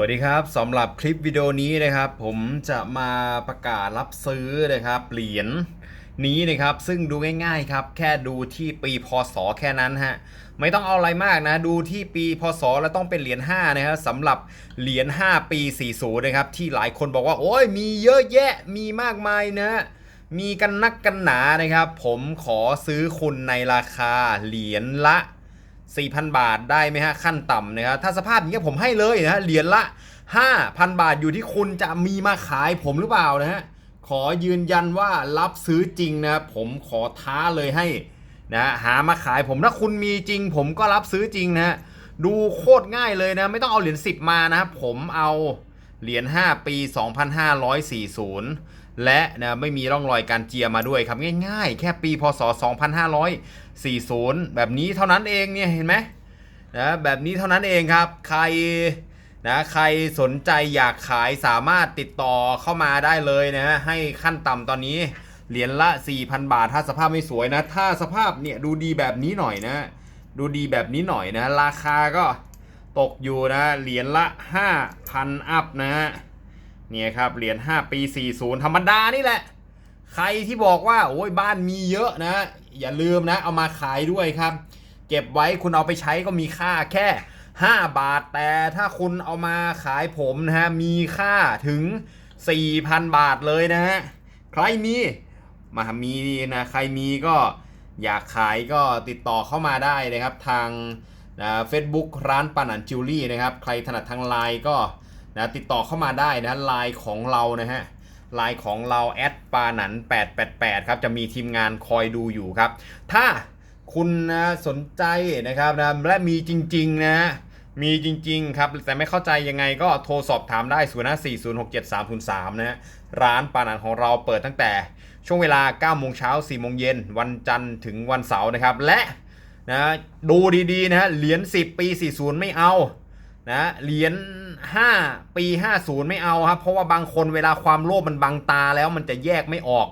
วัสดีครับสำหรับคลิปวิดีโอนี้นะครับ ผมจะมาประกาศรับซื้อนะครับเหรียญนี้นะครับซึ่งดูง่ายๆครับ แค่ดูที่ปีพศแค่นั้นฮะไม่ต้องเอาอะไรมากนะ ดูที่ปีพศแล้วต้องเป็นเหรียญ5นะครับสำหรับเหรียญ5 ปี 40 นะครับ ที่หลายคนบอกว่า โอ้ยมีเยอะแยะมีมากมายนะมีกันนักกันหนานะครับ ผมขอซื้อคุณในราคาเหรียญละ 4,000 บาทได้ไหมฮะขั้นต่ำนะครับถ้าสภาพอย่างนี้ยผมให้เลยนะฮะเหรียญละ 5,000 บาทอยู่ที่คุณจะมีมาขายผมหรือเปล่านะฮะขอยืนยันว่ารับซื้อจริงนะครับผมขอท้าเลยให้นะหามาขายผมถ้าคุณมีจริง ผมก็รับซื้อจริงนะฮะดูโคตรง่ายเลยนะ ไม่ต้องเอาเหรียญ10 มานะครับผมเอา เหรียญ5 ปี 2540 และนะไม่มีร่องรอยการเจียมาด้วยครับง่ายๆ แค่ปีพศ 2540 แบบนี้เท่านั้นเองเนี่ยเห็นไหมนะแบบนี้เท่านั้นเองครับใครนะใครสนใจอยากขายสามารถติดต่อเข้ามาได้เลยนะฮะให้ขั้นต่ำตอนนี้เหรียญละ 4,000 บาท ถ้าสภาพไม่สวยนะ ถ้าสภาพเนี่ยดูดีแบบนี้หน่อยนะ ดูดีแบบนี้หน่อยนะ ราคาก็ ตกอยู่นะเหรียญละ 5,000 อัพนะฮะเนี่ยครับเหรียญ5ปี 40 ธรรมดานี่แหละ ใครที่บอกว่าโอ้ยบ้านมีเยอะนะ อย่าลืมนะเอามาขายด้วยครับ เก็บไว้คุณเอาไปใช้ก็มีค่าแค่ 5 บาทแต่ถ้าคุณเอามาขายผมนะฮะมีค่าถึง 4,000 บาทเลยนะฮะใครมีมามีนะใครมีก็อยากขายก็ติดต่อเข้ามาได้นะครับทาง เฟซบุ๊กร้านปานันจิวลี่นะครับ ใครถนัดทางไลน์ก็นะติดต่อเข้ามาได้นะไลน์ของเรานะฮะไลน์ของเราแอดปาหนัน888ครับจะมีทีมงานคอยดูอยู่ครับ ถ้าคุณนะสนใจนะครับนะและมีจริง ๆ นะมีจริง ๆ ครับ แต่ไม่เข้าใจยังไงก็โทรสอบถามได้ 0 5 4 0 6 7 3 0 3 นะฮะร้านปานันของเราเปิดตั้งแต่ช่วงเวลา 9 โมงเช้า 4 โมงเย็น วันจันทร์ถึงวันเสาร์นะครับ และ นะดูดีๆนะฮะเหรียญ10 ปี 40 ไม่เอานะเหรียญ5ปี 50 ไม่เอาครับเพราะว่าบางคนเวลาความโลภมันบังตาแล้วมันจะแยกไม่ออก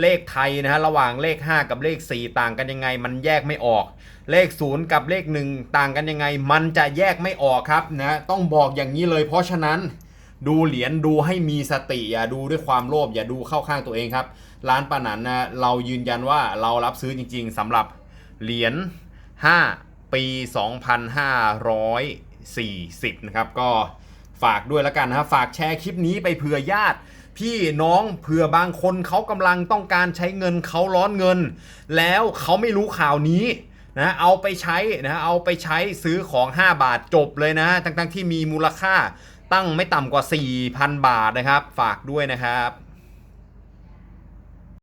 เลขไทยนะฮะระหว่างเลข 5 กับเลข 4 ต่างกันยังไง มันแยกไม่ออก เลข 0 กับเลข 1 ต่างกันยังไง มันจะแยกไม่ออกครับนะต้องบอกอย่างนี้เลย เพราะฉะนั้นดูเหรียญดูให้มีสติอย่าดูด้วยความโลภอย่าดูเข้าข้างตัวเองครับ ร้านปานันนะเรายืนยันว่าเรารับซื้อจริง ๆสำหรับเหรียญ 5 ปี 2540 นะครับ ก็ฝากด้วยแล้วกันนะครับฝากแชร์คลิปนี้ไปเผื่อญาติ พี่น้องเผื่อบางคนเขากำลังต้องการใช้เงินเขาร้อนเงิน แล้วเขาไม่รู้ข่าวนี้นะเอาไปใช้นะเอาไปใช้ซื้อของ 5 บาทจบเลยนะทั้งๆที่มีมูลค่าตั้งไม่ต่ำกว่า 4,000 บาทนะครับ ฝากด้วยนะครับ